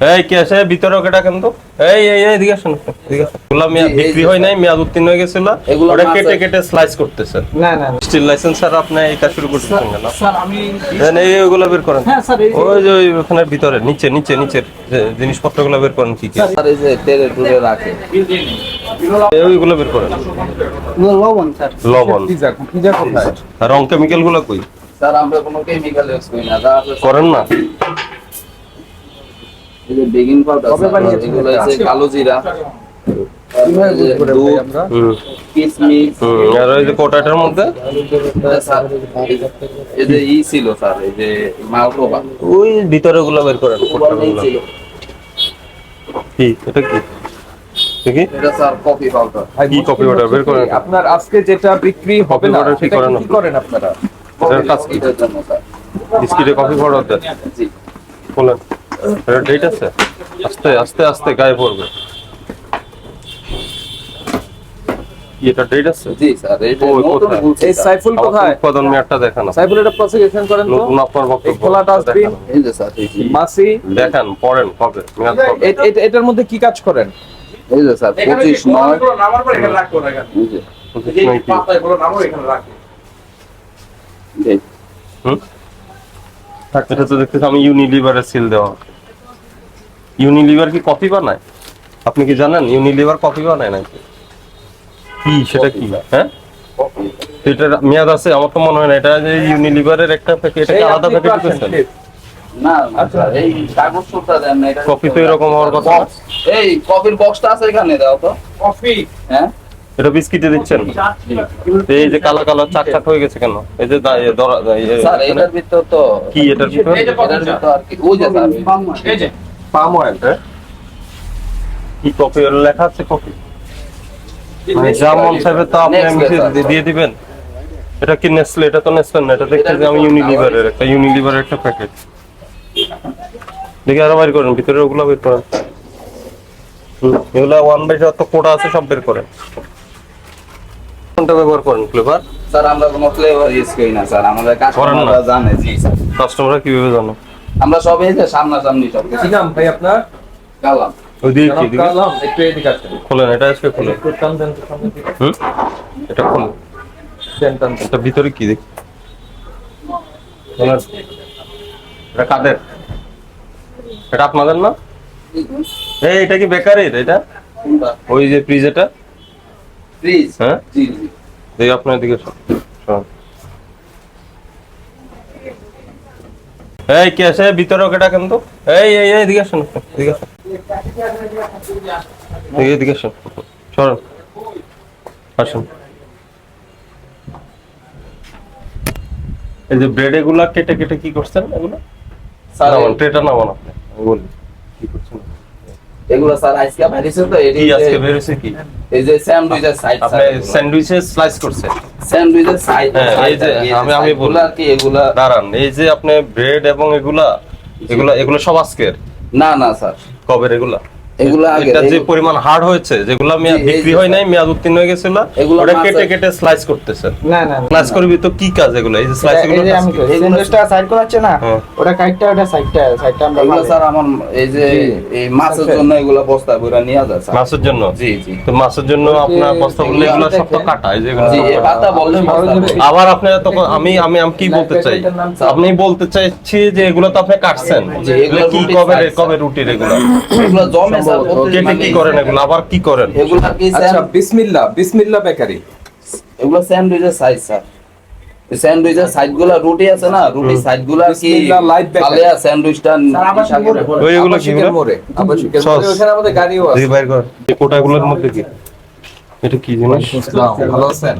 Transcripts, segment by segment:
এই কে আছে? ভিতরে ওকে ডাকেন তো এই এই এই এদিকে আসুন। এদিকে আসুন। মেয়াদ এই- এই বিক্রি হয় নাই মেয়াদ উত্তীর্ণ হয়ে গেছিল। এগুলো ওটা কেটে কেটে স্লাইস করতেছেন না না না। স্টিল লাইসেন্স স্যার আপনি এটা শুরু করতেছেন কেন স্যার আমি দেন এই ওগুলো বের করেন। হ্যাঁ স্যার ওই যে ওই ওখানের ভিতরে নিচে নিচে নিচের যে জিনিসপত্রগুলো বের করেন কি কি। আর এই যে তেলে টুলে রাখে। ওইগুলো বের করেন। লবণ স্যার। লবণ। পিজা পিজা কোথায়? রং কেমিক্যালগুলো কই? স্যার আমরা কোনো কেমিক্যাল ইউজ করি না। করেন না? এই যে বেকিং পাউডার এগুলো কালো জিরা। কীভাবে বুঝ করে ভাই দুধ আমরা? হুম। কিশমিশ হুম আর ওই যে কোটাটার মধ্যে? এই যে ই ছিল স্যার এই যে মালকোবা। ওই ভিতরে ওগুলো বের করেন কি? এটা কি? আপনার আজকে যেটা বিক্রি হবে না সেটা করেন কি করেন আপনারা? বিস্কিটে কফি পাউডার জি। বলেন। ডেট আছে? আস্তে আস্তে আস্তে গায়ে পড়বে। কি এটা ডেট আছে? জি স্যার এই যে। সাইফুল কোথায়? উৎপাদন মেয়াদটা দেখান। সাইফুল এটা প্রসিকিউশন করেন তো? নতুন আপনার এই বক্তব্য খোলা। এই যে স্যার এই মাসি? দেখান পড়েন কবে মেয়াদ কবে এটার মধ্যে কি কাজ করেন? এই যে স্যার পঁচিশ নয়। এই যে। পঁচিশ নয় কি? এই হুম? এটা তো দেখতেছি আমি ইউনিলিভারের সিল দেওয়া। ইউনিলিভার কি কফি বানায়? আপনি কি জানেন ইউনিলিভার কফি বানায় নাকি? কি সেটা কি? হ্যাঁ? তো এটার মেয়াদ আছে আমার তো মনে হয় না এটা যে ইউনিলিভারের একটা প্যাকেট এটা আলাদা প্যাকেট না স্যার, এই কাগজ সুতা দেন না এটা কফি তো এরকম হওয়ার কথা এই কফির বক্সটা আছে এখানে দাও তো। কফি? হ্যাঁ? এটা বিস্কিটে দিচ্ছেন? এই যে কালো কালো চাক চাক হয়ে গেছে কেন? এই যে স্যার এটার ভিতর তো কি এটার ভিতরে? এই যে কফি আর কি ওই যে স্যার। এই যে। পাম অয়েল হ্যাঁ? কি ওর লেখা আছে? কফি মানে যা মন চাইবে তা আপনি মিশিয়ে দিয়ে- দিবেন। এটা কি নেসলে এটা তো নেসলে না এটা দেখতে যে আমি ইউনিলিভারের একটা ইউনিলিভারের একটা প্যাকেট দেখি আরও বাইর করেন ভিতরে ওগুলো বের করেন। এগুলা ওয়ান বাই যত কোডা আছে সব বের করেন। কোনটা ব্যবহার করেন ফ্লেভার স্যার আমরা কোনো ফ্লেভার ইউজ করি না স্যার। আমাদের কাস্টমাররা জানে জি স্যার। কাস্টমাররা কীভাবে জানে? আমরা সব এই যে সামনাসামনি সব কি নাম ভাই আপনার? গালাম ওই দিকে দিকে কালাম একটু এদিকে আসেন। খোলেন এটা আজকে খোলেন। একটু টান দেন তো সামনের দিকে। হুম? এটা খোলেন। দেন, টান এটা ভিতরে কি দেখি খোলেন। এটা কাদের? এটা আপনাদের না? এই এটা কি বেকারির এটা? ওই যে ফ্রিজ এটা? প্লিজ হ্যাঁ? জি জি। দেখি আপনার দিকে সর- এই কে আছে? ভিতরে ওকে ডাকেন তো। এই এই এই এদিকে আসুন। এদিকে আসুন। এদিকে আসুন। সরুন আসুন। এই যে ব্রেড এগুলা কেটে কেটে কি করছেন এগুলো? স্যার ট্রেটা নামান আপনি। বলি কি করছেন? এগুলো স্যার আজকে বাইরেছে তো কি আজকে বেরোছে কি? এই যে স্যান্ডউইচের সাইড আপনি স্যান্ডউইচে স্লাইস করছেন। স্যান্ডউইচের হ্যাঁ, এই যে, আমি- আমি বলি। এগুলা কি এগুলা দাঁড়ান এই যে আপনি ব্রেড এবং এগুলা এগুলা এগুলো সব আজকের না না স্যার কবের এগুলা এগুলো আগের, যে পরিমাণ হার্ড হয়েছে যেগুলো মেয়াদ জি, এই বিক্রি হয় নাই মেয়াদ উত্তীর্ণ হয়ে গেছিল ওটা মাছের- কেটে কেটে স্লাইস করতেছেন না না না। স্লাইস করবি তো কি কাজ এগুলো? এই যে স্লাইস এগুলো আমি কাজ কি? সাইড করাচ্ছে না। ওটা কাইটটা ওটা সাইডটা সাইডটা আমরা এগুলো স্যার আমার এই যে এই মাছের। জন্য এগুলো বস্তা করে নিয়ে যায় স্যার। মাছের জন্য? জি জি। তো মাছের জন্য আপনার বস্তা বললে এগুলো সব তো কাটা এই যে এগুলো। পাতা বললে। আবার আপনি তখন আমি আমি আমি কি বলতে চাই? আপনি বলতে চাইছি যে এগুলো তো আপনি কাটছেন। এগুলো কি কবে কবে রুটির এগুলো? এগুলো জমে কেটে কি করেন এগুলো আবার কি করেন? এগুলো কি আচ্ছা বিসমিল্লাহ বিসমিল্লাহ বেকারি। এগুলো স্যান্ডউইচের সাইজ স্যার স্যান্ডউইচের রুটি আছে না? রুটি সাইডগুলা কি। তাহলে স্যান্ডউইচটা ওই কি মোড়ে আবাসিকের মোড়ে ওখানে আমাদের গাড়িও আছে। বাইর কর। এই কোটাগুলোর মধ্যে কি? এটা কি জিনিস? ভালো আছেন?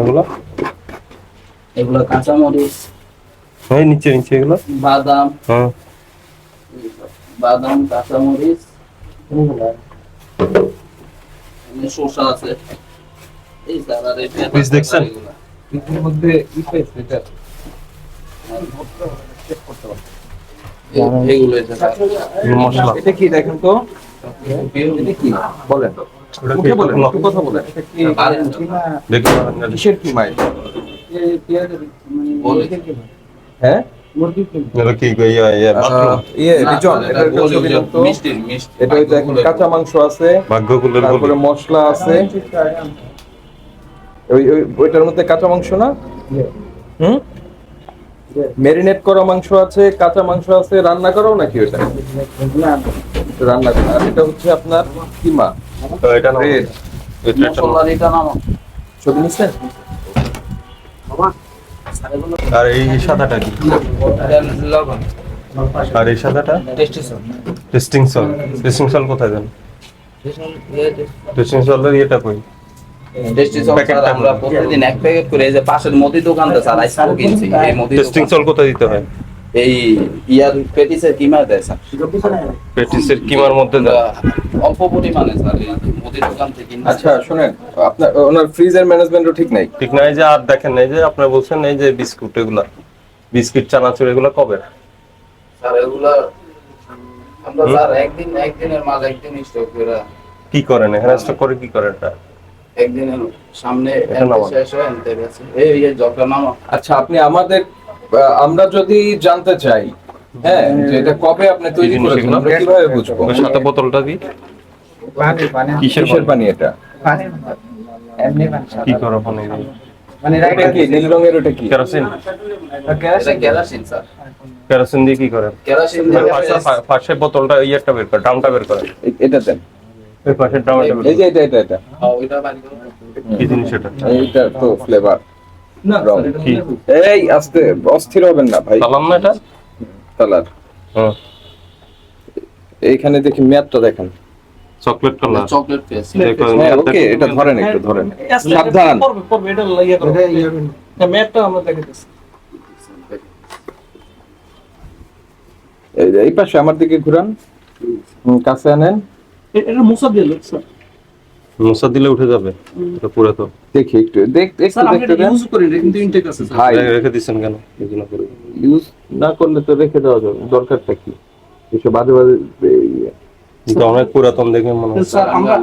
এগুলো? এগুলো কাঁচামরিচ। এই নিচে নিচে এগুলো? বাদাম। হ্যাঁ। বাদাম কাঁচামরিচ শসা আছে। এই স্যার আর এই দেখছেন? এগুলো। মধ্যে ই পেয়েছে এটা। হ্যাঁ? ইয়ে ইয়ে ইয়ে কাঁচা মাংস আছে তারপরে মশলা আছে। ওই ওই ওইটার মধ্যে কাঁচা মাংস না? হুম? ম্যারিনেট করা মাংস আছে কাঁচা মাংস আছে রান্না করাও নাকি ওটা রান্না করা। এটা হচ্ছে আপনার কিমা। এটা ছবি নিচ্ছেন আর এই সাদাটা কি? লবণ। আর এই সাদাটা? টেস্টি সল টেস্টিং সল কোথায় দেন? টেস্টিং সলের ইয়েটা কই? টেস্টিং টা আমরা প্রতিদিন এক প্যাকেট করে এই যে পাশের মুদি দোকানটা স্যার আইসক্রিম কিনছি। এই মুদি টেস্টিং সল কোথায় দিতে হয়? এই ইয়ার পেটিসের কিমা দেয় স্যার? পেটিসের কিমার মধ্যে অল্প পরিমাণে স্যার এই মুদি দোকান থেকে আচ্ছা শুনেন আপনার ওনার ফ্রিজের ম্যানেজমেন্টও ঠিক নাই? ঠিক না এই যে আর দেখেন এই যে আপনার বলছেন এই যে বিস্কুট এগুলা। বিস্কিট চানাচুর এগুলা কবে? স্যার এগুলা আমরা স্যার একদিন একদিনের মাল একদিন স্টক করে। কি করেন? এখানে স্টক করে কি করেন এটা? একদিনের সামনে শেষ হয় এই এই জগটা আচ্ছা আপনি আমাদের আমরা যদি জানতে চাই হ্যাঁ যে এটা কবে আপনি তৈরি করেছেন আমরা কীভাবে বুঝব? ওই সাথে বোতলটা দি কিসের কিসের পানি? এটা? কি করো পানি? এটা কি নীল রঙের ওটা কি? কেরোসিন? এটা কেরাসিন। স্যার। কেরোসিন দিয়ে কি করেন কেরাসিন দিয়ে পাশে- পাশে বোতলটা ইয়েটা বের করে ড্রামটা বের করে। এটা দেন। ড্রামটা বের এই যে এটা এটা এটা। হ্যাঁ, ওইটা করো। কি জিনিস এটা? এইটা তো ফ্লেভার এই আস্তে অস্থির হবেন না ভাই। সালাম না এটা? কালার এইখানে দেখি ম্যাপটা দেখেন। চকলেট কালার চকলেট পেয়েছি। হ্যাঁ ওকে এটা ধরেন একটু ধরেন। সাবধান। এই পাশে আমার দিকে ঘুরান। কাছে আনেন। এটা মুসা দিয়ে লোক স্যার। মশা দিলে উঠে যাবে। এটা পুরো তো দেখি একটু দেখ একটু দেখতে দেন। ইউজ করি না কিন্তু ইনটেক আছে ভাই রেখে দিচ্ছেন কেন? এগুলো করে। ইউজ না করলে তো রেখে দেওয়া যাবে দরকারটা কি? এসব বাজে বাজে কিন্তু অনেক পুরাতন দেখে মনে হচ্ছে। স্যার আমরা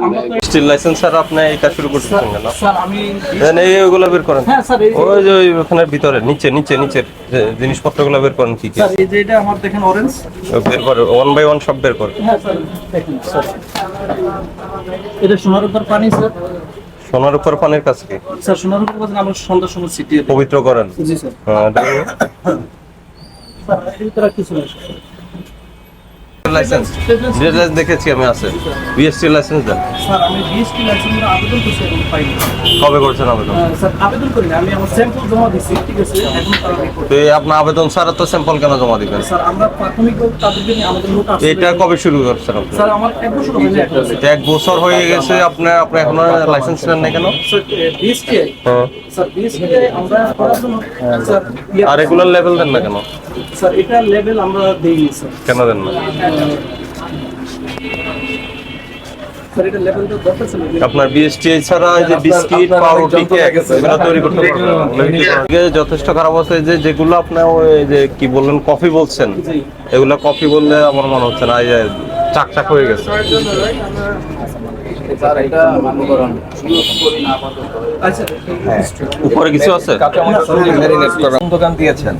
স্টিল লাইসেন্স স্যার আপনি এই কাজ শুরু করতেছেন কেন স্যার আমি দেন এই ওগুলো বের করেন। হ্যাঁ স্যার ওই যে ওই ওখানের ভিতরে নিচে নিচে নিচের যে জিনিসপত্রগুলো বের করেন কি কি স্যার এই যে এটা আমার দেখেন অরেঞ্জ বের করে ওয়ান বাই ওয়ান সব বের করে। হ্যাঁ স্যার দেখেন স্যার এটা সোনার উপর পানি স্যার সোনার উপর পানির কাছে কি? স্যার সোনার উপর পানি আমরা সন্ধ্যার সময় সিটি পবিত্র করেন। জি স্যার হ্যাঁ। স্যার ভিতরে আর কিছু নেই লাইসেন্স দেখেছি আমি আছে। বিএসসি লাইসেন্স দেন। স্যার আমি বিএসটি লাইসেন্স আবেদন করছি এখন পাইনি। কবে করছেন আবেদন? স্যার আবেদন করিনি। আমি আমার স্যাম্পল জমা দিচ্ছি ঠিক আছে? এখন তারা রিপোর্ট তো এই আপনার আবেদন স্যার তো স্যাম্পল কেন জমা দিবেন? স্যার আমরা প্রাথমিকভাবে তাদেরকে নিয়ে আমাদের লোক আসছে এটা কবে শুরু করছেন আপনি? স্যার আমার এক বছর হয়ে এটা এক বছর হয়ে গেছে আপনার আপনি এখনও লাইসেন্স নেন না কেন? স্যার বিএসটিআই হ্যাঁ। স্যার বিএসটিআই আমরা জন্য স্যার আর রেগুলার লেভেল দেন না কেন? স্যার এটা লেভেল আমরা দেইনি স্যার। কেন দেন না? আপনার বিএসটিআই ছাড়া যে বিস্কিট পাউরুটি কেক এগুলো তৈরি করতে পারবেন। যথেষ্ট খারাপ আছে যে যেগুলো আপনার ওই যে কি বললেন কফি বলছেন এগুলো কফি বললে আমার মনে হচ্ছে না এই যে চাকচাক হয়ে গেছে। আচ্ছা উপরে কিছু আছে। দোকান দিয়েছেন?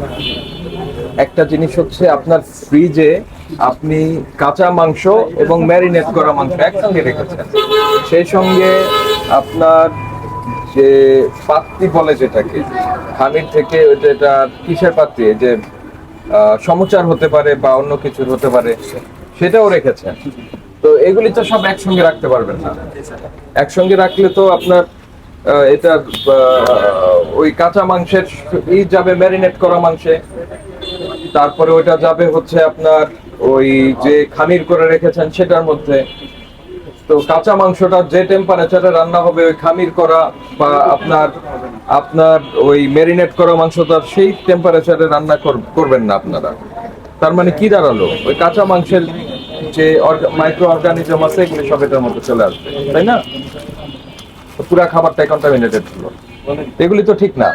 একটা জিনিস হচ্ছে আপনার ফ্রিজে আপনি কাঁচা মাংস এবং ম্যারিনেট করা মাংস একসঙ্গে রেখেছেন। সেই সঙ্গে আপনার যে পাত্তি বলে যেটাকে, খামির থেকে যেটা কিসের পাত্তি যে সমচার হতে পারে বা অন্য কিছুর হতে পারে, সেটাও রেখেছেন। তো এগুলি তো সব একসঙ্গে রাখতে পারবেন না। একসঙ্গে রাখলে তো আপনার এটা ওই কাঁচা মাংসের ই যাবে ম্যারিনেট করা মাংসে। তারপরে ওইটা যাবে হচ্ছে আপনার ওই যে খামির করে রেখেছেন সেটার মধ্যে। তো কাঁচা মাংসটা যে টেম্পারেচারে রান্না হবে ওই খামির করা বা আপনার আপনার ওই মেরিনেট করা মাংসটা সেই টেম্পারেচারে রান্না করবেন না আপনারা। তার মানে কি দাঁড়াল? ওই কাঁচা মাংসের যে মাইক্রো অর্গানিজম আছে এগুলি সব এটার মধ্যে চলে আসবে, তাই না? পুরা খাবারটাই কন্টামিনেটেড হলো এগুলি তো ঠিক না।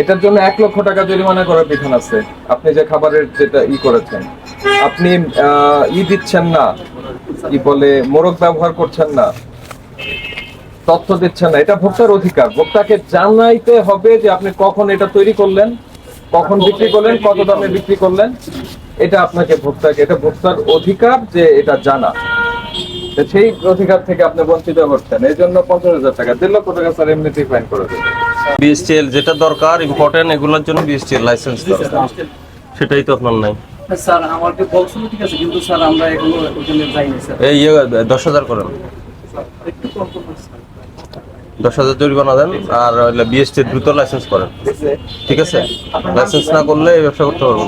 এটার জন্য এক লক্ষ টাকা জরিমানা করার বিধান আছে। আপনি যে খাবারের যেটা ই করেছেন, আপনি ই দিচ্ছেন না কি বলে মোরগ ব্যবহার করছেন না, তথ্য দিচ্ছেন না, এটা ভোক্তার অধিকার। ভোক্তাকে জানাইতে হবে যে আপনি কখন এটা তৈরি করলেন, কখন বিক্রি করলেন, কত দামে বিক্রি করলেন, এটা আপনাকে ভোক্তাকে, এটা ভোক্তার অধিকার যে এটা জানা। সেই অধিকার থেকে আপনি বঞ্চিত করছেন এই জন্য পঞ্চাশ হাজার টাকা, দেড় লক্ষ টাকা স্যার এমনিতেই ফাইন করে দেবেন। বিএসটিএল যেটা দরকার ইম্পর্টেন্ট এগুলোর জন্য বিএসটিএল লাইসেন্স দরকার। সেটাই তো আপনার নাই। স্যার আমাকে বলছিল ঠিক আছে কিন্তু স্যার আমরা এখনও ওখানে যাইনি স্যার। এই ইয়ে দশ হাজার করেন। একটু কম। দশ হাজার জরিমানা দেন আর বিএসটি দ্রুত লাইসেন্স করেন। ঠিক আছে? লাইসেন্স না করলে এই ব্যবসা করতে পারব